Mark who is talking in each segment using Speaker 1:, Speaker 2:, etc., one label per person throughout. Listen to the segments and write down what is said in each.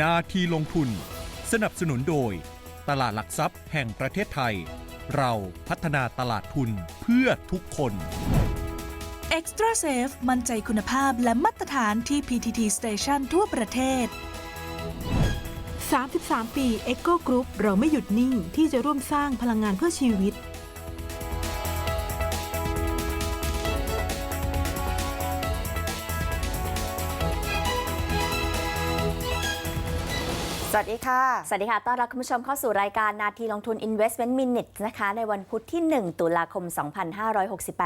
Speaker 1: นาทีลงทุน สนับสนุนโดย ตลาดหลักทรัพย์แห่งประเทศไทย เราพัฒนาตลาดทุนเพื่อทุกคน
Speaker 2: Extra Safe มั่นใจคุณภาพและมาตรฐานที่ PTT Station ทั่วประเทศ
Speaker 3: 33 ปี Echo Group เราไม่หยุดนิ่งที่จะร่วมสร้างพลังงานเพื่อชีวิต
Speaker 4: วัสดีค่ะ
Speaker 5: สวัสดีค่ะ ต้อนรับคุณผู้ชมเข้าสู่รายการนาทีลงทุน Investment Minute นะคะ ในวันพุธที่ 1 ตุลาคม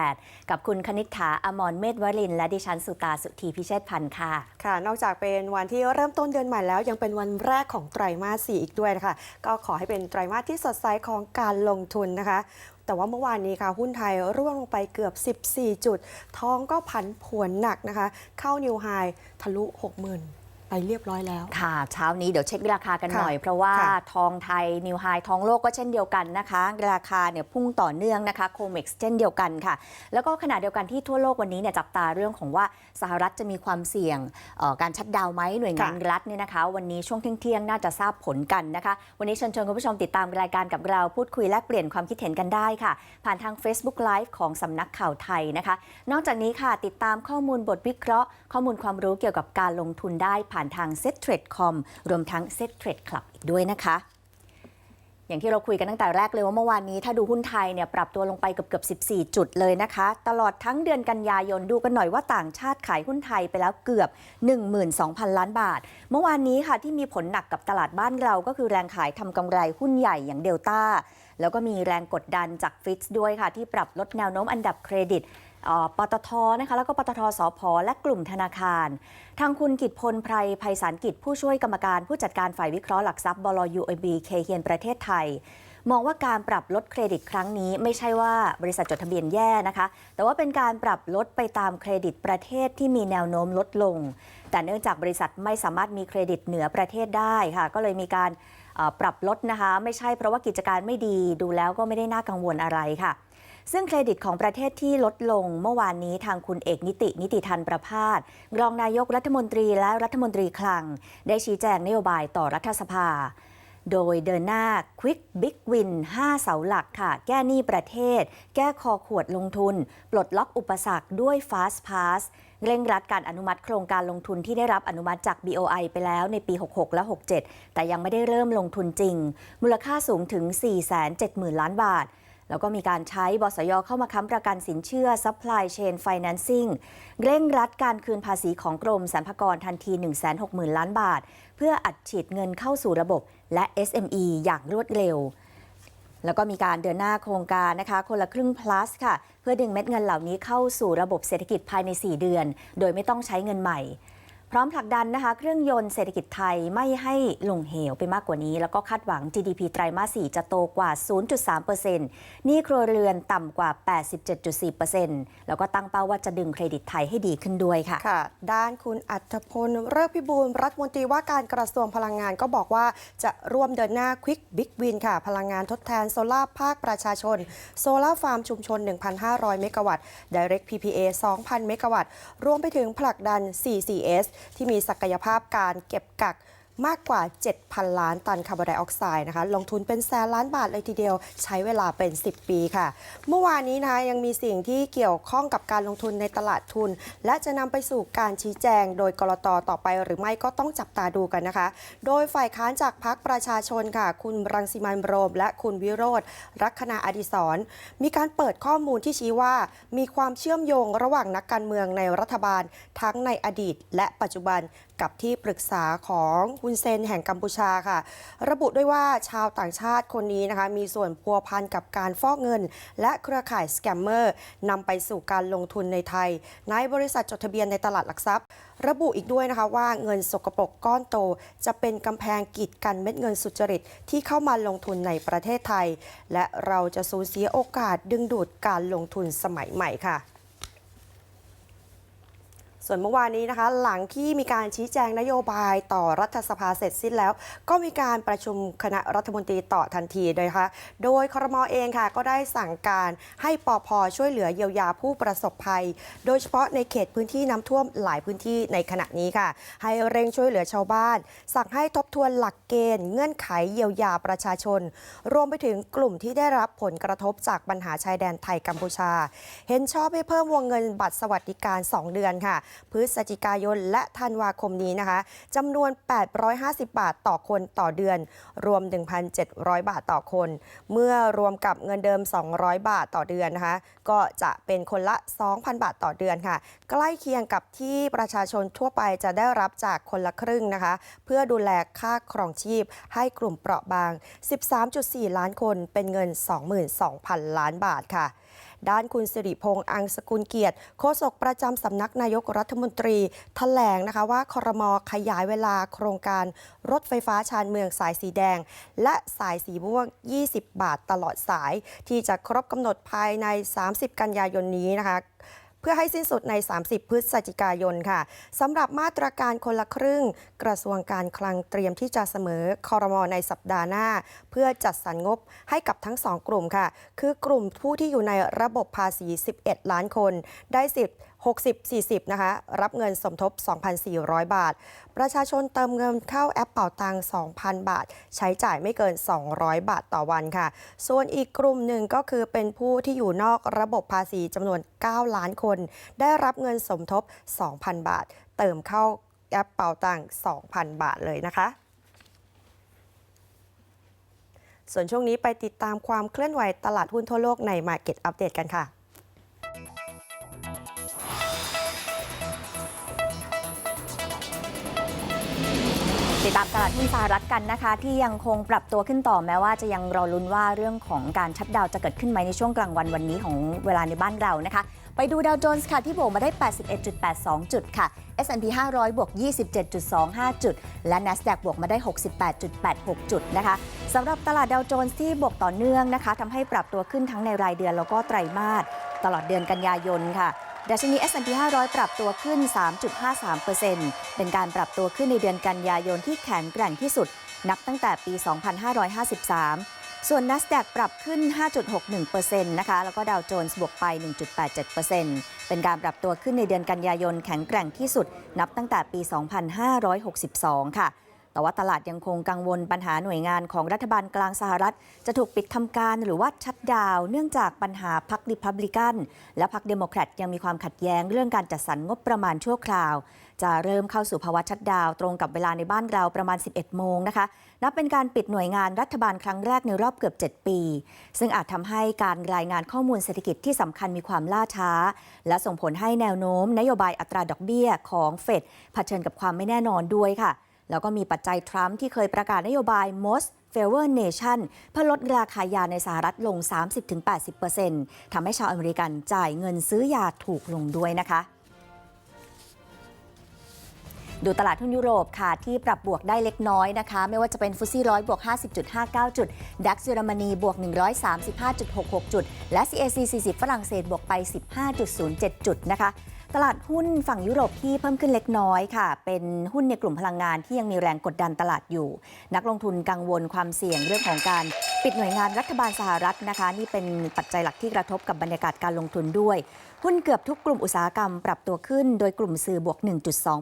Speaker 5: 2568 กับคุณคณิษฐาอมรเมธวรินทร์และดิฉันสุตาสุธีพิเชษพันธ์ค่ะ
Speaker 4: ค่ะ นอกจากเป็นวันที่เริ่มต้นเดือนใหม่แล้ว ยังเป็นวันแรกของไตรมาส 4 อีกด้วยนะคะ ก็ขอให้เป็นไตรมาสที่สดใสของการลงทุนนะคะแต่ว่าเมื่อวานนี้ค่ะ หุ้นไทยร่วงลงไปเกือบ 14 จุด ทองก็ผันผวนหนักนะคะ เข้านิวไฮทะลุ 60,000 ไปเรียบร้อยแล้ว
Speaker 5: ค่ะ เช้านี้เดี๋ยวเช็คราคากัน
Speaker 4: ค่ะ
Speaker 5: หน่อย เพราะว่า
Speaker 4: ค่ะ
Speaker 5: ทองไทยนิวไฮทองโลกก็เช่นเดียวกันนะคะ ราคาเนี่ยพุ่งต่อเนื่องนะคะโคเม็กซ์เช่นเดียวกันค่ะ แล้วก็ขณะเดียวกันที่ทั่วโลกวันนี้เนี่ยจับตาเรื่องของว่า สหรัฐจะมีความเสี่ยงเอ่อการชัดดาวน์ไหมหน่วยงาน
Speaker 4: ค่ะ
Speaker 5: รัฐเนี่ยนะคะ วันนี้ช่วงเที่ยงๆน่าจะทราบผลกันนะคะ วันนี้เชิญชวนคุณผู้ชมติดตามรายการกับเราพูดคุยแลกเปลี่ยนความคิดเห็นกันได้ค่ะ ผ่านทาง Facebook Live ของสำนักข่าวไทยนะคะ นอกจากนี้ค่ะติดตามข้อมูลบทวิเคราะห์ ข้อมูลความรู้เกี่ยวกับการลงทุนได้ผ่านทาง Set Trade Com รวมทั้ง Set Trade Club อีกด้วยนะคะ อย่างที่เราคุยกันตั้งแต่แรกเลยว่าเมื่อวานนี้ถ้าดูหุ้นไทยเนี่ยปรับตัวลงไปเกือบเกือบ14 จุดเลยนะคะ ตลอดทั้งเดือนกันยายนดูกันหน่อยว่าต่างชาติขายหุ้นไทยไปแล้วเกือบ 12,000 ล้านบาท เมื่อวานนี้ค่ะที่มีผลหนักกับตลาดบ้านเราก็คือแรงขายทำกำไรหุ้นใหญ่อย่างเดลต้าแล้วก็มีแรงกดดันจากฟิตด้วยค่ะที่ปรับลดแนวโน้มอันดับเครดิต ปตทนะคะแล้วก็ปตทสพและกลุ่มธนาคาร ทางคุณกิตพลไพรภัยสารกิจผู้ช่วยกรรมการผู้จัดการฝ่ายวิเคราะห์หลักทรัพย์บลยูเอบีเคเฮียนประเทศไทย มองว่าการปรับลดเครดิตครั้งนี้ไม่ใช่ว่าบริษัทจดทะเบียนแย่นะคะ แต่ว่าเป็นการปรับลดไปตามเครดิตประเทศที่มีแนวโน้มลดลง แต่เนื่องจากบริษัทไม่สามารถมีเครดิตเหนือประเทศได้ค่ะ ก็เลยมีการปรับลดนะคะ ไม่ใช่เพราะว่ากิจการไม่ดีดูแล้วก็ไม่ได้น่ากังวลอะไรค่ะ ซึ่งเครดิตของประเทศที่ลดลงเมื่อวานนี้ทางคุณเอกนิติ นิติทันประพาสรองนายกรัฐมนตรีและรัฐมนตรีคลัง ได้ชี้แจงนโยบายต่อรัฐสภา โดยเดินหน้า Quick Big Win 5เสาหลักค่ะ แก้หนี้ประเทศ แก้คอขวดลงทุน ปลดล็อกอุปสรรคด้วย Fast Pass เร่งรัดการอนุมัติโครงการลงทุนที่ได้รับอนุมัติจาก BOI ไปแล้วในปี 66 และ 67 แต่ยังไม่ได้เริ่มลงทุนจริง มูลค่าสูงถึง 470,000 ล้านบาท แล้วก็มีการใช้บสยเข้ามาค้ำประกันสินเชื่อ Supply Chain Financing เร่งรัดการคืนภาษีของกรมสรรพากรทันที 160,000 ล้านบาท เพื่ออัดฉีดเงินเข้าสู่ระบบและ SME อย่างรวดเร็วแล้วก็มีการเดินหน้าโครงการนะคะ คนละครึ่ง plus ค่ะ เพื่อดึงเม็ดเงินเหล่านี้เข้าสู่ระบบเศรษฐกิจภายใน 4 เดือน โดยไม่ต้องใช้เงินใหม่ พร้อมผลักดันนะคะ เครื่องยนต์เศรษฐกิจไทยไม่ให้ลงเหวไปมากกว่านี้ แล้วก็คาดหวัง GDP ไตรมาส 4 จะโตกว่า 0.3%นี้ครัวเรือนต่ำกว่า 87.4%แล้วก็ตั้งเป้าว่าจะดึงเครดิตไทยให้ดีขึ้นด้วยค่ะ
Speaker 4: ค่ะ ด้านคุณอัธพลเลิกพิบูลรัฐมนตรีว่าการกระทรวงพลังงานก็บอกว่าจะร่วมเดินหน้า Quick Big Win ค่ะ พลังงานทดแทนโซลาร์ภาคประชาชน โซลาร์ฟาร์มชุมชน 1,500 เมกะวัตต์ Direct PPA 2,000 เมกะวัตต์ รวมไปถึงผลักดัน CCS ที่มีศักยภาพการเก็บกัก มากกว่า 7,000 ล้านตันคาร์บอนไดออกไซด์นะคะ ลงทุนเป็นแสนล้านบาทเลยทีเดียว ใช้เวลาเป็น 10 ปีค่ะ เมื่อวานนี้นะคะยังมีสิ่งที่เกี่ยวข้องกับการลงทุนในตลาดทุน และจะนำไปสู่การชี้แจงโดยกรตต่อไปหรือไม่ก็ต้องจับตาดูกันนะคะ โดยฝ่ายค้านจากพรรคประชาชนค่ะ คุณรังสิมันโรม และคุณวิโรธรักคณาอดิศรมีการเปิดข้อมูลที่ชี้ว่า มีความเชื่อมโยงระหว่างนักการเมืองในรัฐบาล ทั้งในอดีต และปัจจุบัน กับที่ปรึกษาของฮุนเซนแห่งกัมพูชาค่ะ ระบุด้วยว่าชาวต่างชาติคนนี้นะคะ มีส่วนพัวพันกับการฟอกเงิน และเครือข่ายสแกมเมอร์นำไปสู่การลงทุนในไทย ในบริษัทจดทะเบียนในตลาดหลักทรัพย์ ระบุอีกด้วยนะคะว่าเงินสกปรกก้อนโต จะเป็นกำแพงกีดกันเม็ดเงินสุจริตที่เข้ามาลงทุนในประเทศไทย และเราจะสูญเสียโอกาสดึงดูดการลงทุนสมัยใหม่ค่ะ ส่วนเมื่อวานนี้นะคะ หลังที่มีการชี้แจงนโยบายต่อรัฐสภาเสร็จสิ้นแล้ว ก็มีการประชุมคณะรัฐมนตรีต่อทันทีเลยนะคะโดยครมอเองค่ะ ก็ได้สั่งการให้ปอพช่วยเหลือเยียวยาผู้ประสบภัย โดยเฉพาะในเขตพื้นที่น้ำท่วมหลายพื้นที่ในขณะนี้ค่ะ ให้เร่งช่วยเหลือชาวบ้าน สั่งให้ทบทวนหลักเกณฑ์เงื่อนไขเยียวยาประชาชน รวมไปถึงกลุ่มที่ได้รับผลกระทบจากปัญหาชายแดนไทยกัมพูชา เห็นชอบให้เพิ่มวงเงินบัตรสวัสดิการ 2 เดือนค่ะพฤศจิกายนและธันวาคมนี้นะคะจำนวน 850 บาทต่อคนต่อเดือน รวม 1,700 บาทต่อคน เมื่อรวมกับเงินเดิม 200 บาทต่อเดือนนะคะก็จะเป็นคนละ 2,000 บาทต่อเดือนค่ะ ใกล้เคียงกับที่ประชาชนทั่วไปจะได้รับจากคนละครึ่งนะคะ เพื่อดูแลค่าครองชีพให้กลุ่มเปราะบาง 13.4 ล้านคนเป็นเงิน 22,000 ล้านบาทค่ะ ด้านคุณสิริพงษ์อังสกุลเกียรติโฆษกประจำสำนักนายกรัฐมนตรีแถลงนะคะว่าครมขยายเวลาโครงการรถไฟฟ้าชานเมืองสายสีแดง และสายสีม่วง 20 บาทตลอดสาย ที่จะครบกำหนดภายใน 30 กันยายนนี้นะคะ เพื่อให้สิ้นสุดใน 30 พฤศจิกายนค่ะสำหรับมาตรการคนละครึ่ง กระทรวงการคลังเตรียมที่จะเสมอคอรมอในสัปดาห์หน้า เพื่อจัดสรรงบให้กับทั้งสองกลุ่มค่ะ คือกลุ่มผู้ที่อยู่ในระบบภาษี 11 ล้านคน ได้สิทธิ์ 60-40 นะคะ รับเงินสมทบ 2,400 บาท ประชาชนเติมเงินเข้าแอปเป่าตัง2,000 บาท ใช้จ่ายไม่เกิน 200 บาทต่อวันค่ะ ส่วนอีกกลุ่มหนึ่งก็คือเป็นผู้ที่อยู่นอกระบบภาษีจำนวน 9 ล้านคน ได้รับเงินสมทบ 2,000 บาท เติมเข้าแอปเป่าตัง2,000 บาทเลยนะคะส่วนช่วงนี้ไปติดตามความเคลื่อนไหวตลาดหุ้นทั่วโลกใน Market Update กันค่ะ
Speaker 5: ติดตามตลาดหุ้นสหรัฐกันนะคะ ที่ยังคงปรับตัวขึ้นต่อแม้ว่าจะยังรอลุ้นว่าเรื่องของการชัดดาวจะเกิดขึ้นไหมในช่วงกลางวันวันนี้ของเวลาในบ้านเรานะคะ ไปดูดาวโจนส์ค่ะที่บวกมาได้ 81.82 จุดค่ะ S&P 500 บวก 27.25 จุด และ NASDAQ บวกมาได้ 68.86 จุดนะคะสำหรับตลาดดาวโจนส์ที่บวกต่อเนื่องนะคะทำให้ปรับตัวขึ้นทั้งในรายเดือนแล้วก็ไตรมาสตลอดเดือนกันยายนค่ะ ดัชนี S&P 500 ปรับตัวขึ้น 3.53%เป็นการปรับตัวขึ้นในเดือนกันยายนที่แข็งแกร่งที่สุด นับตั้งแต่ปี 2553 ส่วน NASDAQ ปรับขึ้น 5.61%นะคะ แล้วก็ดาวโจนส์บวกไป 1.87%เป็นการปรับตัวขึ้นในเดือนกันยายนแข็งแกร่งที่สุด นับตั้งแต่ปี 2562 ค่ะ แต่ว่าตลาดยังคงกังวลปัญหาหน่วยงานของรัฐบาลกลางสหรัฐ จะถูกปิดทำการหรือว่าชัดดาวเนื่องจากปัญหาพรรคริพับลิกัน และพรรคเดโมแครตยังมีความขัดแย้งเรื่องการจัดสรรงบประมาณชั่วคราว จะเริ่มเข้าสู่ภาวะชัดดาวตรงกับเวลาในบ้านเราประมาณ 11 โมงนะคะนับเป็นการปิดหน่วยงานรัฐบาลครั้งแรกในรอบเกือบ 7 ปี ซึ่งอาจทำให้การรายงานข้อมูลเศรษฐกิจที่สำคัญมีความล่าช้า และส่งผลให้แนวโน้ม นโยบายอัตราดอกเบี้ยของเฟดเผชิญกับความไม่แน่นอนด้วยค่ะ แล้วก็มีปัจจัยทรัมป์ที่เคยประกาศนโยบาย most favor nation เพื่อลดราคายาในสหรัฐลง 30-80%ทำให้ชาวอเมริกันจ่ายเงินซื้อยาถูกลงด้วยนะคะดูตลาดหุ้นยุโรปค่ะ ที่ปรับบวกได้เล็กน้อยนะคะ ไม่ว่าจะเป็นฟุตซี่ร้อยบวก 50.59 จุด ดัคเยอรมนีบวก 135.66 จุด และ CAC 40 ฝรั่งเศสบวกไป 15.07 จุดนะคะ ตลาดหุ้นฝั่งยุโรปที่เพิ่มขึ้นเล็กน้อยค่ะ เป็นหุ้นในกลุ่มพลังงานที่ยังมีแรงกดดันตลาดอยู่ นักลงทุนกังวลความเสี่ยงเรื่องของการปิดหน่วยงานรัฐบาลสหรัฐนะคะ นี่เป็นปัจจัยหลักที่กระทบกับบรรยากาศการลงทุนด้วย หุ้นเกือบทุกกลุ่มอุตสาหกรรมปรับตัวขึ้น โดยกลุ่มสื่อบวก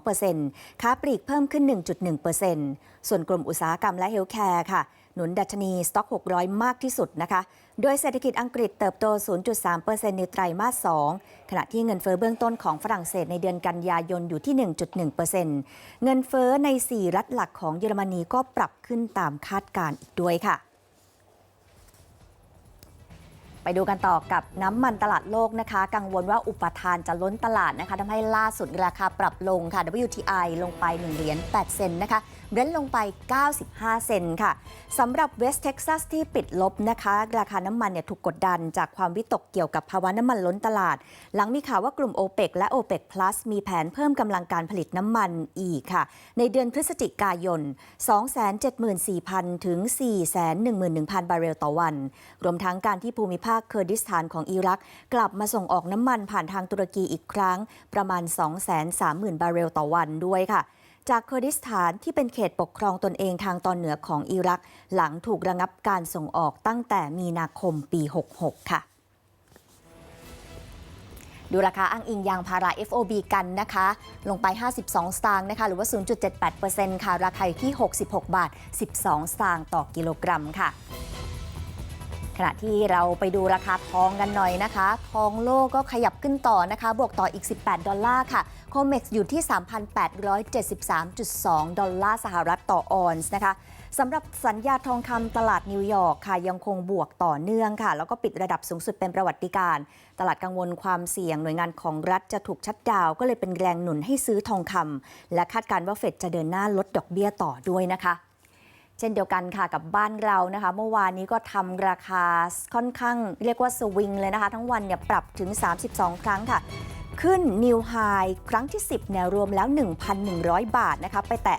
Speaker 5: 1.2%ค้าปลีกเพิ่มขึ้น 1.1%ส่วนกลุ่มอุตสาหกรรมและเฮลท์แคร์ค่ะ หนุนดัชนีสต็อก600 มากที่สุดนะคะ โดยเศรษฐกิจอังกฤษเติบโต 0.3%ในไตรมาส 2 ขณะที่เงินเฟ้อเบื้องต้นของฝรั่งเศสในเดือนกันยายนอยู่ที่ 1.1%เงินเฟ้อใน 4 รัฐหลักของเยอรมนีก็ปรับขึ้นตามคาดการณ์อีกด้วยค่ะ ไปดูกันต่อกับน้ำมันตลาดโลกนะคะ กังวลว่าอุปทานจะล้นตลาดนะคะทำให้ล่าสุดราคาปรับลงค่ะ WTI ลงไป 1 เหรียญ8 เซนนะคะเบรนท์ลงไป 95 เซนค่ะสำหรับเวสเท็กซัสที่ปิดลบนะคะ ราคาน้ำมันเนี่ยถูกกดดันจากความวิตกเกี่ยวกับภาวะน้ำมันล้นตลาด หลังมีข่าวว่ากลุ่ม o p e ปและ o p e ป Plus มีแผนเพิ่มกำลังการผลิตน้ำมันอีกค่ะ ในเดือนพฤศจิกายน 274,000 ถึง 411,000 บาร์เรลต่อวัน รวมทั้งการที่ภูมิภาคเคอร์ดิสถานของอิรัก กลับมาส่งออกน้ำมันผ่านทางตุรกีอีกครั้ง ประมาณ 230,000 บาร์เรลต่อวันด้วยค่ะ จากเคอร์ดิสถานที่เป็นเขตปกครองตนเองทางตอนเหนือของอิรัก หลังถูกระงับการส่งออกตั้งแต่มีนาคมปี 66 ค่ะดูราคาอ้างอิงยางพารา FOB กันนะคะ ลงไป 52 สตางค์นะคะ หรือว่า 0.78%ค่ะ ราคาอยู่ที่ 66 บาท 12 สตางค์ต่อกิโลกรัมค่ะ ขณะที่เราไปดูราคาทองกันหน่อยนะคะ ทองโลกก็ขยับขึ้นต่อนะคะ บวกต่ออีก 18 ดอลลาร์ค่ะโคเม็กซ์อยู่ที่ 3,873.2 ดอลลาร์สหรัฐต่อออนซ์นะคะสำหรับสัญญาทองคำตลาดนิวยอร์กค่ะ ยังคงบวกต่อเนื่องค่ะ แล้วก็ปิดระดับสูงสุดเป็นประวัติการ ตลาดกังวลความเสี่ยงหน่วยงานของรัฐจะถูกชัดดาวก็เลยเป็นแรงหนุนให้ซื้อทองคำและคาดการณ์ว่าเฟดจะเดินหน้าลดดอกเบี้ยต่อด้วยนะคะ เช่นเดียวกันค่ะกับบ้านเรานะคะ เมื่อวานนี้ก็ทำราคาค่อนข้างเรียกว่าสวิงเลยนะคะ ทั้งวันเนี่ยปรับถึง 32 ครั้งค่ะ ขึ้นนิวไฮครั้งที่ 10แนวรวมแล้ว 1,100 บาทนะคะ ไปแตะ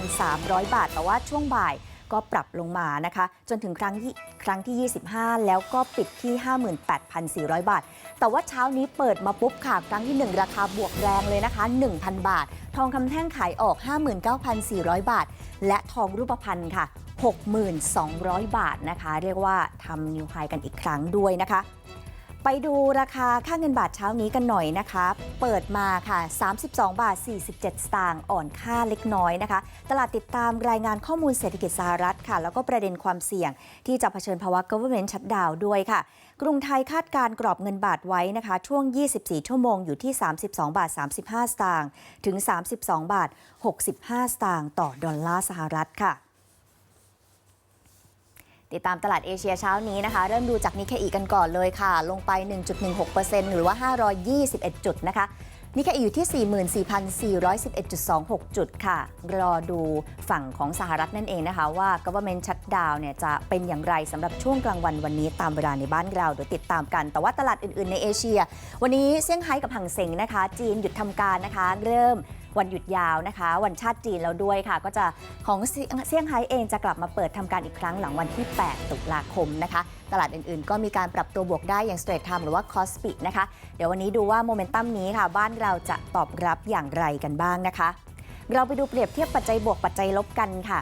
Speaker 5: 59,300 บาท แต่ว่าช่วงบ่าย ก็ปรับลงมานะคะ จนถึงครั้งที่ครั้งที่ 25 แล้วก็ปิดที่ 58,400 บาท แต่ว่าเช้านี้เปิดมาปุ๊บค่ะ ครั้งที่ 1 ราคาบวกแรงเลยนะคะ 1,000 บาท ทองคำแท่งขายออก 59,400 บาท และทองรูปพรรณค่ะ 6,200บาทนะคะ เรียกว่าทำนิวไฮกันอีกครั้งด้วยนะคะ ไปดูราคาค่าเงินบาทเช้านี้กันหน่อยนะคะ เปิดมาค่ะ 32 บาท 47 สตางค์อ่อนค่าเล็กน้อยนะคะ ตลาดติดตามรายงานข้อมูลเศรษฐกิจสหรัฐค่ะ แล้วก็ประเด็นความเสี่ยงที่จะเผชิญภาวะ government shutdown ด้วยค่ะ กรุงไทยคาดการกรอบเงินบาทไว้นะคะ ช่วง 24 ชั่วโมงอยู่ที่ 32 บาท 35 สตางค์ถึง 32 บาท 65 สตางค์ต่อดอลลาร์สหรัฐค่ะ ติดตามตลาดเอเชียเช้านี้นะคะ เริ่มดูจากนิเคอีกันก่อนเลยค่ะ ลงไป 1.16%หรือว่า 521 จุดนะคะนิเคอีอยู่ที่ 44,411.26 จุดค่ะ รอดูฝั่งของสหรัฐนั่นเองนะคะ ว่า government shutdown เนี่ยจะเป็นอย่างไรสำหรับช่วงกลางวันวันนี้ตามเวลาในบ้านเราเดี๋ยวติดตามกัน แต่ว่าตลาดอื่นๆในเอเชีย วันนี้เซี่ยงไฮ้กับหังเซ็งนะคะ จีนหยุดทำการนะคะ เริ่ม วันหยุดยาวนะคะ วันชาติจีนแล้วด้วยค่ะ ก็จะของเซี่ยงไฮ้เองจะกลับมาเปิดทำการอีกครั้งหลังวันที่ 8 ตุลาคมนะคะ ตลาดอื่นๆ ก็มีการปรับตัวบวกได้อย่าง Straight Time หรือว่า c o s p i นะคะ เดี๋ยววันนี้ดูว่าโมเมนตัมนี้ค่ะ บ้านเราจะตอบรับอย่างไรกันบ้างนะคะ เราไปดูเปรียบเทียบปัจจัยบวกปัจจัยลบกันค่ะ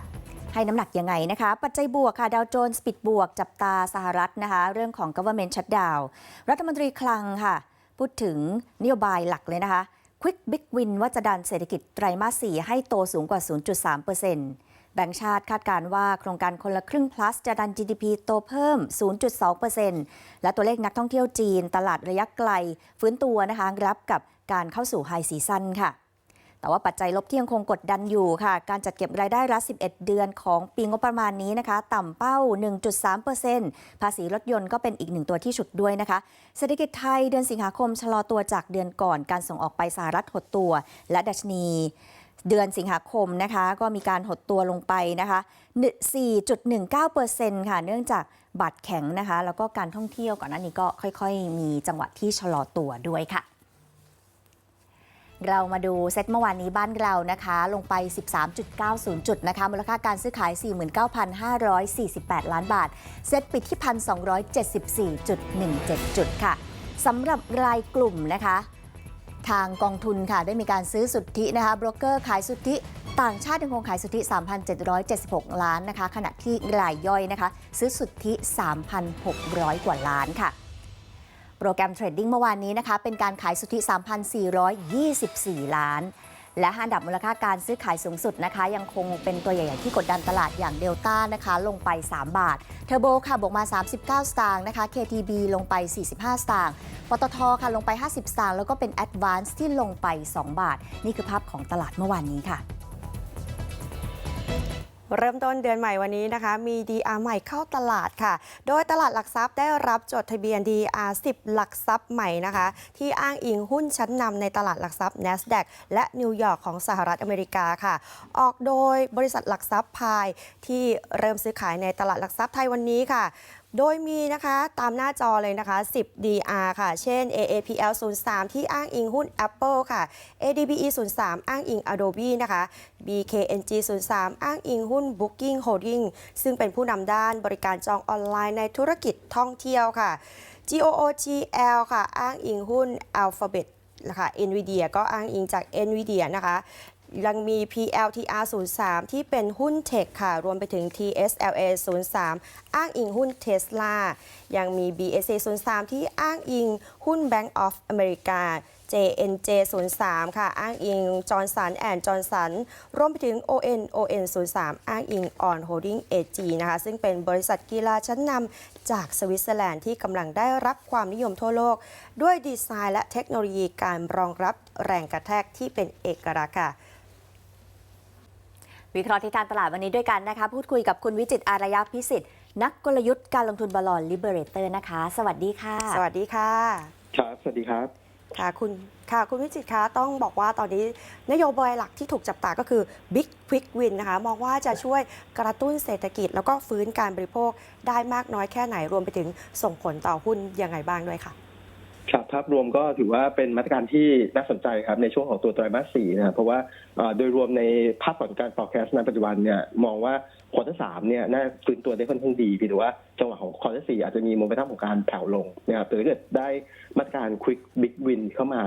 Speaker 5: ให้น้ำหนักยังไงนะคะ ปัจจัยบวกค่ะดาวโจนส์ปิดบวก จับตาสหรัฐนะคะ เรื่องของ government shutdown รัฐมนตรีคลังค่ะ พูดถึงนโยบายหลักเลยนะคะ วิกบิ๊กวินว่าจะดันเศรษฐกิจไตรมาส 4 ให้โตสูงกว่า 0.3%แบงก์ชาติคาดการว่าโครงการคนละครึ่ง plus จะดัน GDP โตเพิ่ม 0.2%และตัวเลขนักท่องเที่ยวจีน ตลาดระยะไกล ฟื้นตัวนะคะรับกับการเข้าสู่ไฮซีซั่นค่ะ แต่ว่าปัจจัยลบที่ยังคงกดดันอยู่ค่ะ การจัดเก็บรายได้รัฐ11 เดือนของปีงบประมาณนี้นะคะ ต่ำเป้า 1.3%ภาษีรถยนต์ก็เป็นอีกหนึ่งตัวที่ฉุดด้วยนะคะ เศรษฐกิจไทยเดือนสิงหาคมชะลอตัวจากเดือนก่อนการส่งออกไปสหรัฐหดตัว และดัชนีเดือนสิงหาคมนะคะ ก็มีการหดตัวลงไปนะคะ 4.19%ค่ะ เนื่องจากบาทแข็งนะคะ แล้วก็การท่องเที่ยวก่อนหน้านี้ก็ค่อย ๆ มีจังหวะที่ชะลอตัวด้วยค่ะ เรามาดูเซ็ตเมื่อวานนี้บ้านเรานะคะ ลงไป 13.90 จุดนะคะ มูลค่าการซื้อขาย 49,548 ล้านบาท เซ็ตปิดที่ 1,274.17 จุดค่ะสำหรับรายกลุ่มนะคะ ทางกองทุนค่ะ ได้มีการซื้อสุทธินะคะบรกเกอร์ขายสุทธิต่างชาติยังคงขายสุทธิ 3,776 ล้านนะคะ ขณะที่รายย่อยนะคะ ซื้อสุทธิ 3,600 กว่าล้านค่ะ โปรแกรมเทรดดิ้งเมื่อวานนี้นะคะ เป็นการขายสุทธิ 3,424 ล้าน และห้าดับมูลค่าการซื้อขายสูงสุดนะคะ ยังคงเป็นตัวใหญ่ๆที่กดดันตลาดอย่างเดลต้านะคะ ลงไป 3 บาท เทอร์โบค่ะบวกมา 39 สตางค์นะคะ KTB ลงไป 45 สตางค์ ปตทค่ะลงไป 50 สตางค์ แล้วก็เป็น Advance ที่ลงไป 2 บาท นี่คือภาพของตลาดเมื่อวานนี้ค่ะ
Speaker 4: เริ่มต้นเดือนใหม่วันนี้นะคะ มี DR ใหม่เข้าตลาดค่ะ โดยตลาดหลักทรัพย์ได้รับจดทะเบียน DR 10 หลักทรัพย์ใหม่นะคะ ที่อ้างอิงหุ้นชั้นนำในตลาดหลักทรัพย์ NASDAQ และนิวยอร์กของสหรัฐอเมริกาค่ะ ออกโดยบริษัทหลักทรัพย์พายที่เริ่มซื้อขายในตลาดหลักทรัพย์ไทยวันนี้ค่ะ โดยมีนะคะตามหน้าจอเลยนะคะ 10 DR ค่ะ เช่น AAPL 03 ที่อ้างอิงหุ้น Apple ค่ะ ADBE 03 อ้างอิง Adobe นะคะ BKNG 03 อ้างอิงหุ้น Booking Holding ซึ่งเป็นผู้นำด้านบริการจองออนไลน์ในธุรกิจท่องเที่ยวค่ะ GOOGL ค่ะ อ้างอิงหุ้น Alphabet นะคะ NVIDIA ก็อ้างอิงจาก NVIDIA นะคะ ยังมี PLTR 03 ที่เป็นหุ้นเทคค่ะ รวมไปถึง TSLA 03 อ้างอิงหุ้น Tesla ยังมี BSC 03 ที่อ้างอิงหุ้น Bank of America JNJ 03 ค่ะ อ้างอิง Johnson and Johnson รวมไปถึง ON ON 03 อ้างอิง On Holding AG นะคะ ซึ่งเป็นบริษัทกีฬาชั้นนำจากสวิตเซอร์แลนด์ที่กำลังได้รับความนิยมทั่วโลก ด้วยดีไซน์และเทคโนโลยีการรองรับแรงกระแทกที่เป็นเอกลักษณ์ค่ะ
Speaker 5: วิเคราะห์ทิศทางตลาดวันนี้ด้วยกันนะคะ พูดคุยกับคุณวิจิตรอารยพิสิทธิ์นักกลยุทธ์การลงทุนบอลลลิเบเรเตอร์นะคะ สวัสดีค่ะ
Speaker 4: สวัสดีค่ะ
Speaker 6: ครับ สวัสดีครับ
Speaker 4: ค่ะคุณค่ะคุณวิจิตรคะต้องบอกว่าตอนนี้นโยบายหลักที่ถูกจับตาก็คือ Big Quick Win นะคะ มองว่าจะช่วยกระตุ้นเศรษฐกิจ แล้วก็ฟื้นการบริโภคได้มากน้อยแค่ไหนรวมไปถึงส่งผลต่อหุ้นยังไงบ้างด้วยค่ะ
Speaker 6: ครับภาพรวมก็ถือว่าเป็นมาตรการที่น่าสนใจครับในช่วงของตัวไตรมาสสี่นะครับเพราะว่าโดยรวมในภาพผลการ forecast ในปัจจุบันเนี่ยมองว่าควอเตอร์สามเนี่ยน่าฟื้นตัวได้ค่อนข้างดีเพียงแต่ว่าจังหวะของควอเตอร์สี่อาจจะมีโมเมนตัมของการแผ่วลงนะครับแต่ถ้าเกิดได้มาตรการ quick big win เข้ามา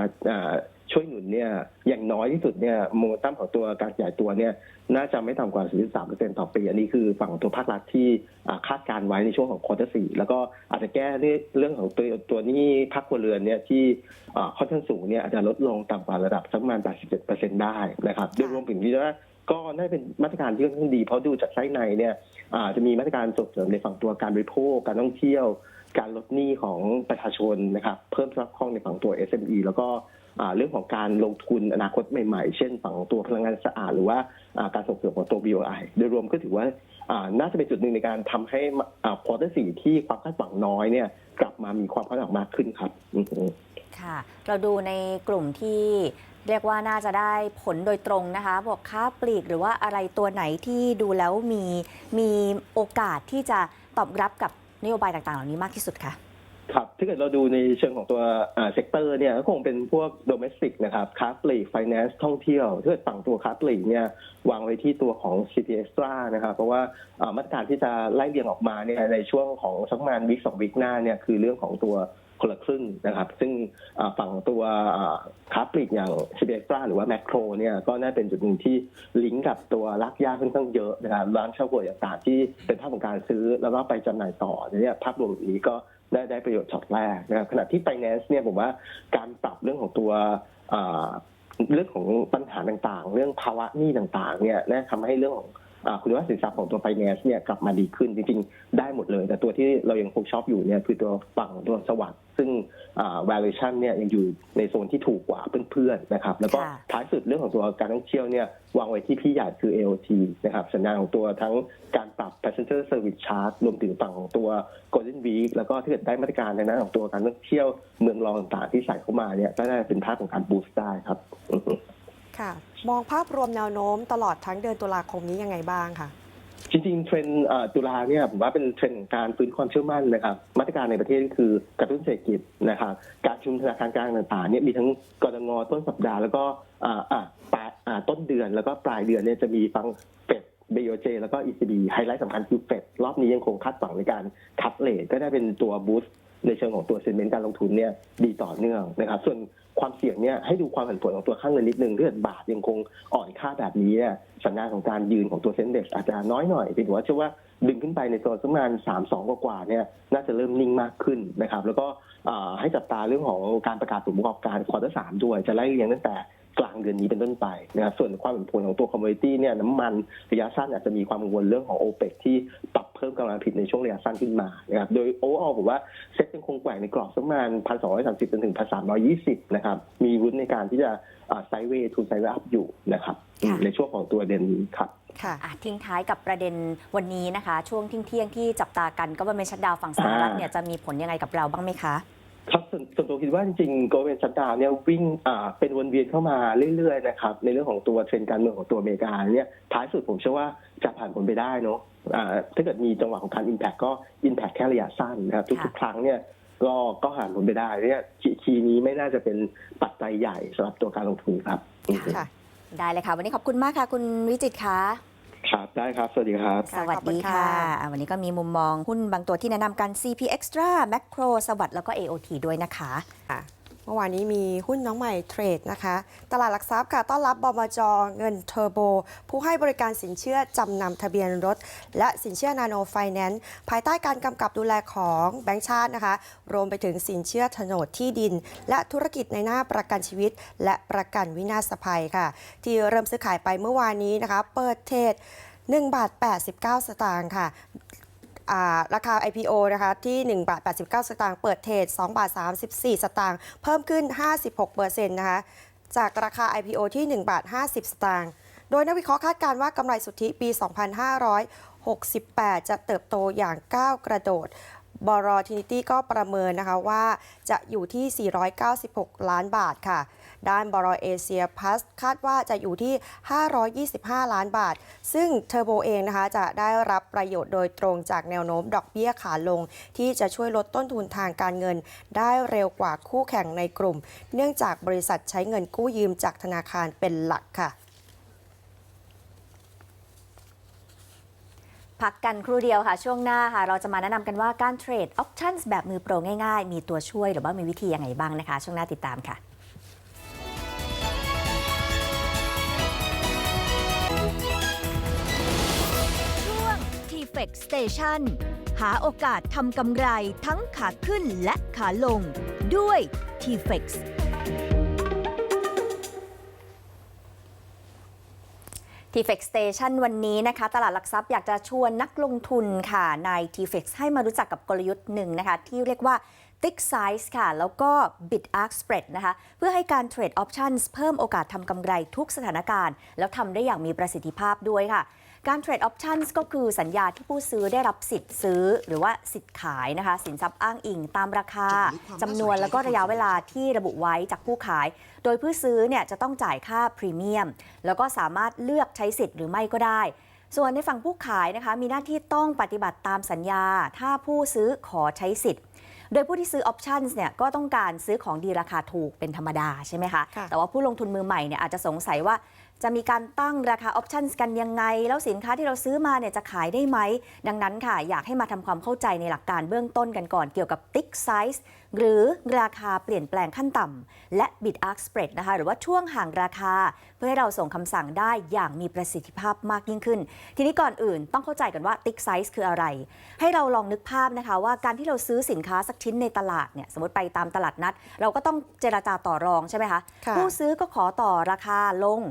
Speaker 6: ช่วยหนุนเนี่ยอย่างน้อยที่สุดเนี่ยโมเมนตัมของตัวการขยายตัวเนี่ยน่าจะไม่ต่ำกว่า0.3%ต่อปี อันนี้คือฝั่งตัวภาครัฐที่อ่าคาดการไว้ในช่วงของควอเตอร์สี่แล้วก็อาจจะแก้เรื่องของตัวตัวหนี้ภาคครัวเรือนเนี่ยที่อ่าค่อนข้างสูงเนี่ยอาจจะลดลงต่ำกว่าระดับสักประมาณ 87%ได้นะครับโดยรวมถึงที่ว่าก็น่าจะเป็นมาตรการที่ค่อนข้างดีเพราะดูจากไส้ในเนี่ยอ่าจะมีมาตรการส่งเสริมในฝั่งตัวการบริโภคการท่องเที่ยว การลดหนี้ของประชาชนนะครับเพิ่มสภาพคล่องในฝั่งตัว SME แล้วก็อ่า เรื่องของการลงทุนอนาคตใหม่ๆ เช่นฝั่งตัวพลังงานสะอาดหรือว่าการส่งเสริมของตัว BOI โดยรวมก็ถือว่าน่าจะเป็นจุดหนึ่งในการทำให้ควอเตอร์สี่ที่ความคาดหวังน้อยเนี่ยกลับมามีความคาดหวังมากขึ้นครับ
Speaker 5: ค่ะ เราดูในกลุ่มที่เรียกว่าน่าจะได้ผลโดยตรงนะคะพวกค้าปลีกหรือว่าอะไรตัวไหนที่ดูแล้วมีมีโอกาสที่จะตอบรับกับนโยบายต่างๆ เหล่านี้มากที่สุดค่ะ
Speaker 6: ครับถ้าเกิดเราดูในเชิงของตัวเซกเตอร์เนี่ยก็คงเป็นพวกโดเมสติกนะครับค้าปลีกไฟแนนซ์ท่องเที่ยวถ้าเกิดฝั่งตัวค้าปลีกเนี่ยวางไว้ที่ตัวของ CP Extra นะครับ เพราะว่ามาตรการที่จะไล่เรียงออกมาเนี่ยในช่วงของสักประมาณวิกสองวิกหน้าเนี่ยคือเรื่องของตัวคนละครึ่งนะครับ ซึ่งฝั่งตัวอ่าค้าปลีกอย่าง CP Extra หรือว่าแมคโครเนี่ยก็น่าเป็นจุดหนึ่งที่ลิงก์กับตัวลักย่าค่อนข้างเยอะนะครับร้านเช่าหวยต่างๆที่เป็นภาพของการซื้อแล้วก็ไปจำหน่ายต่อเนี่ยภาพรวมนี้ก็ ได้ได้ประโยชน์ช็อตแรกนะครับขณะที่ Finance เนี่ยผมว่าการปรับเรื่องของตัวเรื่องของปัญหาต่างๆ เรื่องภาวะหนี้ต่างๆ เนี่ยนะทำให้เรื่องของ คุณภาพสินทรัพย์ของตัว Finance เนี่ยกลับมาดีขึ้นจริงๆ ได้หมดเลย แต่ตัวที่เรายังคงชอบอยู่เนี่ยคือตัวฝั่งตัวสวัสด์ซึ่งอ่า valuation เนี่ยยังอยู่ในโซนที่ถูกกว่าเพื่อนๆนะครับแล้วก็
Speaker 5: ค่ะ
Speaker 6: ท้ายสุดเรื่องของตัวการท่องเที่ยวเนี่ยวางไว้ที่พี่ใหญ่คือ AOT นะครับสัญญาณของตัวทั้งการปรับ passenger service charge รวมถึงฝั่งของตัว Golden Week แล้วก็ถ้าเกิดได้มาตรการในนั้นของตัวการท่องเที่ยวเมืองรองต่างๆที่ใส่เข้ามาเนี่ยก็น่าจะเป็นภาพของการบูสต์ได้ครับอือฮึ
Speaker 4: ค่ะ มองภาพรวมแนวโน้มตลอดทั้งเดือนตุลาคมนี้ยังไงบ้างคะ
Speaker 6: จริงๆ เทรนด์ตุลาเนี่ยผมว่าเป็นเทรนด์การฟื้นความเชื่อมั่นนะครับมาตรการในประเทศคือกระตุ้นเศรษฐกิจนะครับการชุมธนาคารกลางต่างๆเนี่ยมีทั้งกรงต้นสัปดาห์แล้วก็ปลายต้นเดือนแล้วก็ปลายเดือนเนี่ยจะมีฟังเฟด BOJ แล้วก็ ECB ไฮไลท์สำคัญคือเฟดรอบนี้ยังคงคาดหวังในการคัดเลทก็ได้เป็นตัวบูสต์ ในเชิงของตัวเซนเมนต์การลงทุนเนี่ยดีต่อเนื่องนะครับ ส่วนความเสี่ยงเนี่ยให้ดูความผันผวนของตัวค่าเงินนิดนึงถ้าเกิดบาทยังคงอ่อนค่าแบบนี้เนี่ยสัญญาณของการยืนของตัวเซ็นเด็กอาจจะน้อยหน่อยเพียงแต่ว่าเชื่อว่าดึงขึ้นไปในโซนประมาณสามสองกว่าเนี่ยน่าจะเริ่มนิ่งมากขึ้นนะครับ แล้วก็ให้จับตาเรื่องของการประกาศผลประกอบการควอเตอร์สามด้วยจะไล่เรียงตั้งแต่กลางเดือนนี้เป็นต้นไปนะครับส่วนความผันผวนของตัวคอมมูนิตี้เนี่ยน้ำมันระยะสั้นอาจจะมีความกังวลเรื่องของโอเปกที่ปรับ พิ่มกำลังผลิตในช่วงระยะสั้นขึ้นมานะครับ โดยโอเวอร์ผมว่าเซ็ตยังคงแกว่งในกรอบสักประมาณพันสองร้อยสามสิบจนถึงพันสามร้อยี่สิบนะครับ มีวุ้นในการที่จะไซด์เวย์ทูไซด์เวย์อัพอยู่นะครับอืม
Speaker 5: ค่ะ
Speaker 6: ในช่วงของตัวเดือนนี้ครับ
Speaker 4: ค่ะ
Speaker 5: อะทิ้งท้ายกับประเด็นวันนี้นะคะ ช่วงเที่ยงๆที่จับตากันก็ว่าเป็นชัดดาวน์ฝั่งสหรัฐ
Speaker 6: อ่า
Speaker 5: เนี่ยจะมีผลยังไงกับเราบ้างไหมคะ
Speaker 6: ครับส่วนส่วนตัวคิดว่าจริงๆโกลเวนชัดดาวเนี่ยวิ่งอ่าเป็นวนเวียนเข้ามาเรื่อยๆนะครับในเรื่องของตัวเทรนด์การเมืองของตัวอเมริกาเนี่ยท้ายสุดผมเชื่อว่าจะผ่านผลไปได้เนาะอ่าถ้าเกิดมีจังหวะของการอิมแพคก็อิมแพคแค่ระยะสั้นนะครับทุก
Speaker 5: ค่ะ
Speaker 6: ๆครั้งเนี่ยก็ก็ผ่านผลไปได้เนี่ยคีคีย์นี้ไม่น่าจะเป็นปัจจัยใหญ่สำหรับตัวการลงทุนครับ
Speaker 4: ค่ะ
Speaker 5: ได้เลยค่ะ วันนี้ขอบคุณมากค่ะ คุณวิจิตรค่ะ
Speaker 6: ครับได้ครับ สวัสดีครับ
Speaker 5: สวัสดีค่ะ
Speaker 4: ขอบคุณค่ะ
Speaker 5: อะวันนี้ก็มีมุมมองหุ้นบางตัวที่แนะนำกัน CP Extra Macro สวัสด์แล้วก็ AOT ด้วยนะคะ
Speaker 4: เมื่อวานนี้มีหุ้นน้องใหม่เทรดนะคะ ตลาดหลักทรัพย์ค่ะต้อนรับบมจเงินเทอร์โบ ผู้ให้บริการสินเชื่อจำนำทะเบียนรถ และสินเชื่อนาโนไฟแนนซ์ภายใต้การกำกับดูแลของแบงก์ชาตินะคะ รวมไปถึงสินเชื่อโฉนดที่ดิน และธุรกิจในหน้าประกันชีวิต และประกันวินาศภัยค่ะ ที่เริ่มซื้อขายไปเมื่อวานนี้นะคะ เปิดเทรด1บาท89 สตางค์ค่ะ ราคา IPO นะคะที่1บาท89 สตางค์เปิดเทรด2บาท34 สตางค์เพิ่มขึ้น 56%นะคะจากราคา IPO ที่1บาท50 สตางค์โดยนักวิเคราะห์คาดการณ์ว่ากำไรสุทธิปี 2568 จะเติบโตอย่างก้าวกระโดดบรอทินิตี้ก็ประเมินนะคะว่าจะอยู่ที่ 496 ล้านบาทค่ะ ด้านบรอเอเชียพัสคาดว่าจะอยู่ที่ 525 ล้านบาท ซึ่งเทอร์โบเองนะคะจะได้รับประโยชน์โดยตรงจากแนวโน้มดอกเบี้ยขาลง ที่จะช่วยลดต้นทุนทางการเงิน ได้เร็วกว่าคู่แข่งในกลุ่ม เนื่องจากบริษัทใช้เงินกู้ยืมจากธนาคารเป็นหลักค่ะ
Speaker 5: พักกันครู่เดียวค่ะ ช่วงหน้าค่ะ เราจะมาแนะนำกันว่าการเทรดออ t ชั่นแบบมือโปรง่ายๆ มีตัวช่วยหรือว่ามีวิธียังไงบ้างนะคะ ช่วงหน้าติดตามค่ะ
Speaker 7: ง t f e x Station หาโอกาสทำกำไรทั้งขาขึ้นและขาลงด้วย t f e x
Speaker 5: t f e x Station วันนี้นะคะ ตลาดหลักทรัพย์อยากจะชวนนักลงทุนค่ะใน t f e x ให้มารู้จักกับกลยุทธ์หนึ่งนะคะ ที่เรียกว่า Tick Size ค่ะ แล้วก็ Bid Ask Spread นะคะ เพื่อให้การเทรด Options เพิ่มโอกาสทำกำไรทุกสถานการณ์ แล้วทำได้อย่างมีประสิทธิภาพด้วยค่ะ การเทรด Options ก็คือสัญญาที่ผู้ซื้อได้รับสิทธิ์ซื้อ หรือว่าสิทธิ์ขายนะคะสินทรัพย์อ้างอิงตามราคาจำนวนแล้วก็ระยะเวลาที่ระบุไว้จากผู้ขาย โดยผู้ซื้อเนี่ยจะต้องจ่ายค่าพรีเมียม แล้วก็สามารถเลือกใช้สิทธิ์หรือไม่ก็ได้ ส่วนในฝั่งผู้ขายนะคะมีหน้าที่ต้องปฏิบัติตามสัญญา ถ้าผู้ซื้อขอใช้สิทธิ์โดยผู้ที่ซื้อออปชันส์เนี่ยก็ต้องการซื้อของดีราคาถูกเป็นธรรมดาใช่ไหมคะ
Speaker 4: ค่ะ
Speaker 5: แต่ว่าผู้ลงทุนมือใหม่เนี่ยอาจจะสงสัยว่า จะมีการตั้งราคาออปชันส์กันยังไง แล้วสินค้าที่เราซื้อมาเนี่ยจะขายได้ไหม ดังนั้นค่ะ อยากให้มาทำความเข้าใจในหลักการเบื้องต้นกันก่อนเกี่ยวกับ tick size หรือราคาเปลี่ยนแปลงขั้นต่ำและ bid ask spread นะคะ หรือว่าช่วงห่างราคา เพื่อให้เราส่งคำสั่งได้อย่างมีประสิทธิภาพมากยิ่งขึ้น ทีนี้ก่อนอื่นต้องเข้าใจกันว่า tick size คืออะไร ให้เราลองนึกภาพนะคะว่าการที่เราซื้อสินค้าสักชิ้นในตลาดเนี่ยสมมติไปตามตลาดนัด เราก็ต้องเจราจาต่อรองใช่ไหมคะ
Speaker 4: ค่ะ
Speaker 5: ผู้ซื้อก็ขอต่อราคาลง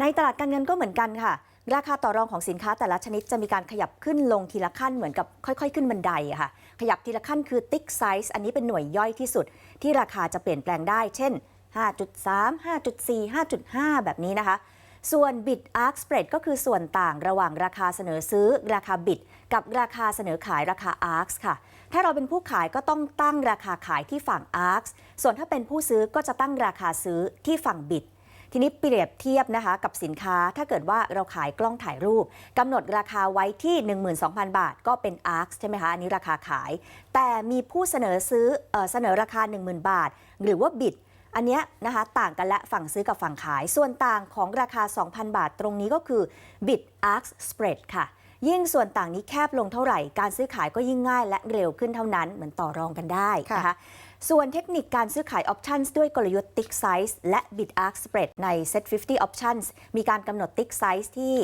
Speaker 5: ในตลาดการเงินก็เหมือนกันค่ะ ราคาต่อรองของสินค้าแต่ละชนิดจะมีการขยับขึ้นลงทีละขั้นเหมือนกับค่อย ๆ ขึ้นบันไดอะค่ะ ขยับทีละขั้นคือ tick size อันนี้เป็นหน่วยย่อยที่สุด ที่ราคาจะเปลี่ยนแปลงได้ เช่น 5.3 5.4 5.5 แบบนี้นะคะ ส่วน bid ask spread ก็คือส่วนต่างระหว่างราคาเสนอซื้อ ราคา bid กับราคาเสนอขายราคา ask ค่ะ ถ้าเราเป็นผู้ขายก็ต้องตั้งราคาขายที่ฝั่ง ask ส่วนถ้าเป็นผู้ซื้อก็จะตั้งราคาซื้อที่ฝั่ง bid ทีนี้เปรียบเทียบนะคะกับสินค้าถ้าเกิดว่าเราขายกล้องถ่ายรูปกำหนดราคาไว้ที่ 12,000 บาท ก็เป็น ARX ใช่ไหมคะ อันนี้ราคาขาย แต่มีผู้เสนอซื้อเออเสนอราคา 10,000 บาท หรือว่าบิดอันนี้นะคะต่างกันและฝั่งซื้อกับฝั่งขาย ส่วนต่างของราคา 2,000 บาทตรงนี้ก็คือ bid ask spread ค่ะ ยิ่งส่วนต่างนี้แคบลงเท่าไหร่ การซื้อขายก็ยิ่งง่ายและเร็วขึ้นเท่านั้น เหมือนต่อรองกันได้นะคะ ส่วนเทคนิคการซื้อขาย options ด้วยกลยุทธ์ tick size และ bid ask spread ใน set 50 options มีการกำหนด tick size ที่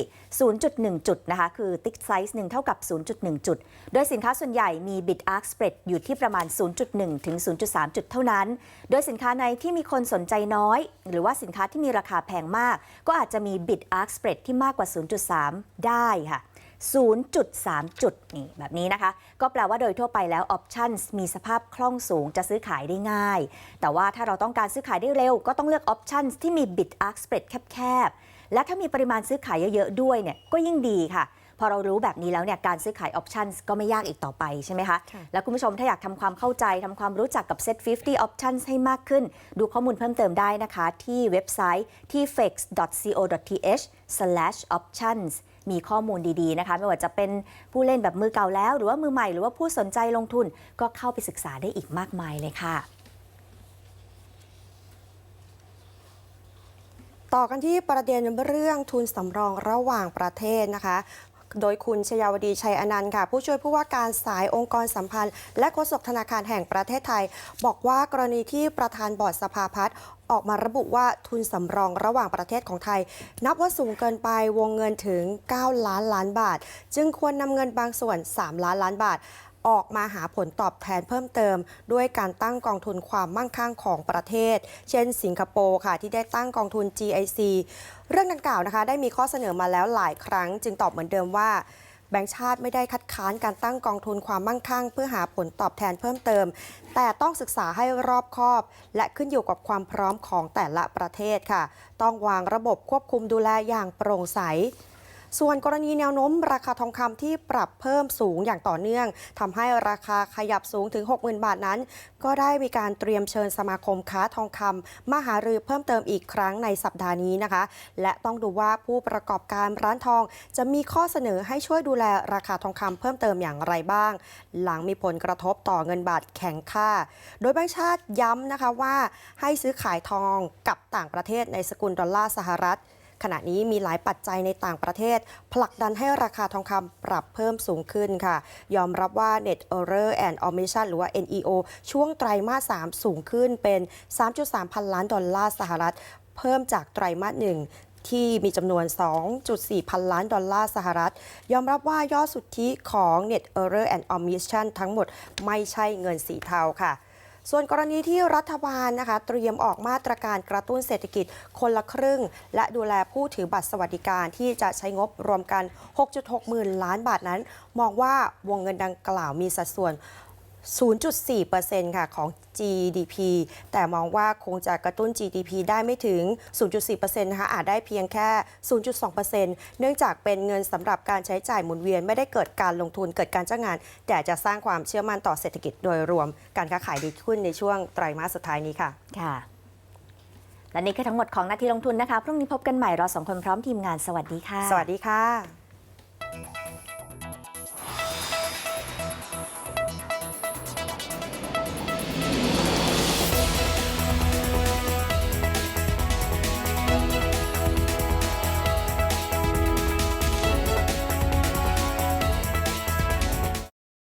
Speaker 5: 0.1 จุดนะคะ คือ tick size 1เท่ากับ 0.1 จุด โดยสินค้าส่วนใหญ่มี bid ask spread อยู่ที่ประมาณ 0.1 ถึง 0.3 จุดเท่านั้น โดยสินค้าในที่มีคนสนใจน้อย หรือว่าสินค้าที่มีราคาแพงมาก ก็อาจจะมี bid ask spread ที่มากกว่า 0.3 ได้ค่ะ 0.3 จุดนี่แบบนี้นะคะ ก็แปลว่าโดยทั่วไปแล้ว options มีสภาพคล่องสูงจะซื้อขายได้ง่าย แต่ว่าถ้าเราต้องการซื้อขายได้เร็ว ก็ต้องเลือก options ที่มี bid ask spread แคบๆ และถ้ามีปริมาณซื้อขายเยอะๆด้วยเนี่ยก็ยิ่งดีค่ะ พอเรารู้แบบนี้แล้วเนี่ยการซื้อขายออปชั่นก็ไม่ยากอีกต่อไปใช่ไหมคะ
Speaker 4: ค่ะ
Speaker 5: แล้วคุณผู้ชมถ้าอยากทำความเข้าใจทำความรู้จักกับ Set 50 Options ให้มากขึ้น ดูข้อมูลเพิ่มเติมได้นะคะ ที่เว็บไซต์ที่ fex.co.th/options มีข้อมูลดีๆนะคะ ไม่ว่าจะเป็นผู้เล่นแบบมือเก่าแล้ว หรือว่ามือใหม่หรือว่าผู้สนใจลงทุนก็เข้าไปศึกษาได้อีกมากมายเลยค่ะ
Speaker 4: ต่อกันที่ประเด็นเรื่องทุนสำรองระหว่างประเทศนะคะโดยคุณชยาวดีชัยอนันต์ค่ะ ผู้ช่วยผู้ว่าการสายองค์กรสัมพันธ์ และโฆษกธนาคารแห่งประเทศไทย บอกว่ากรณีที่ประธานบอร์ดสภาพัฒน์ ออกมาระบุว่าทุนสำรองระหว่างประเทศของไทย นับว่าสูงเกินไปวงเงินถึง 9 ล้านล้านบาท จึงควรนำเงินบางส่วน 3 ล้านล้านบาทออกมาหาผลตอบแทนเพิ่มเติม ด้วยการตั้งกองทุนความมั่งคั่งของประเทศ เช่น สิงคโปร์ค่ะที่ได้ตั้งกองทุน GIC เรื่องดังกล่าวนะคะ ได้มีข้อเสนอมาแล้วหลายครั้ง จึงตอบเหมือนเดิมว่า แบงก์ชาติไม่ได้คัดค้านการตั้งกองทุนความมั่งคั่ง เพื่อหาผลตอบแทนเพิ่มเติม แต่ต้องศึกษาให้รอบคอบ และขึ้นอยู่กับความพร้อมของแต่ละประเทศค่ะ ต้องวางระบบควบคุมดูแลอย่างโปร่งใส ส่วนกรณีแนวโน้มราคาทองคำที่ปรับเพิ่มสูงอย่างต่อเนื่องทำให้ราคาขยับสูงถึง 60,000 บาทนั้น ก็ได้มีการเตรียมเชิญสมาคมค้าทองคำมาหารือเพิ่มเติมอีกครั้งในสัปดาห์นี้นะคะ และต้องดูว่าผู้ประกอบการร้านทอง จะมีข้อเสนอให้ช่วยดูแลราคาทองคำเพิ่มเติมอย่างไรบ้าง หลังมีผลกระทบต่อเงินบาทแข็งค่า โดยแบงก์ชาติย้ำนะคะว่าให้ซื้อขายทองกับต่างประเทศในสกุลดอลลาร์สหรัฐ ขณะนี้มีหลายปัจจัยในต่างประเทศ ผลักดันให้ราคาทองคำปรับเพิ่มสูงขึ้นค่ะ ยอมรับว่า Net Error and Omission หรือว่า NEO ช่วงไตรมาส 3 สูงขึ้นเป็น 3.3 พันล้านดอลลาร์สหรัฐ เพิ่มจากไตรมาส1ที่มีจำนวน 2.4 พันล้านดอลลาร์สหรัฐ ยอมรับว่ายอดสุทธิของ Net Error and Omission ทั้งหมดไม่ใช่เงินสีเทาค่ะ ส่วนกรณีที่รัฐบาลนะคะ เตรียมออกมาตรการกระตุ้นเศรษฐกิจคนละครึ่ง และดูแลผู้ถือบัตรสวัสดิการที่จะใช้งบรวมกัน 6.6 หมื่นล้านบาทนั้น มองว่าวงเงินดังกล่าวมีสัดส่วน 0.4%ค่ะของ GDP แต่มองว่าคงจะกระตุ้น GDP ได้ไม่ถึง 0.4%นะคะอาจได้เพียงแค่ 0.2%เนื่องจากเป็นเงินสำหรับการใช้จ่ายหมุนเวียนไม่ได้เกิดการลงทุนเกิดการจ้างงาน แต่จะสร้างความเชื่อมั่นต่อเศรษฐกิจโดยรวม การค้าขายดีขึ้นในช่วงไตรมาสสุดท้ายนี้ค่ะ
Speaker 5: ค่ะ และนี่คือทั้งหมดของนาทีลงทุนนะคะ พรุ่งนี้พบกันใหม่เราสองคนพร้อมทีมงานสวัสดีค่ะ
Speaker 4: สวัสดีค่ะ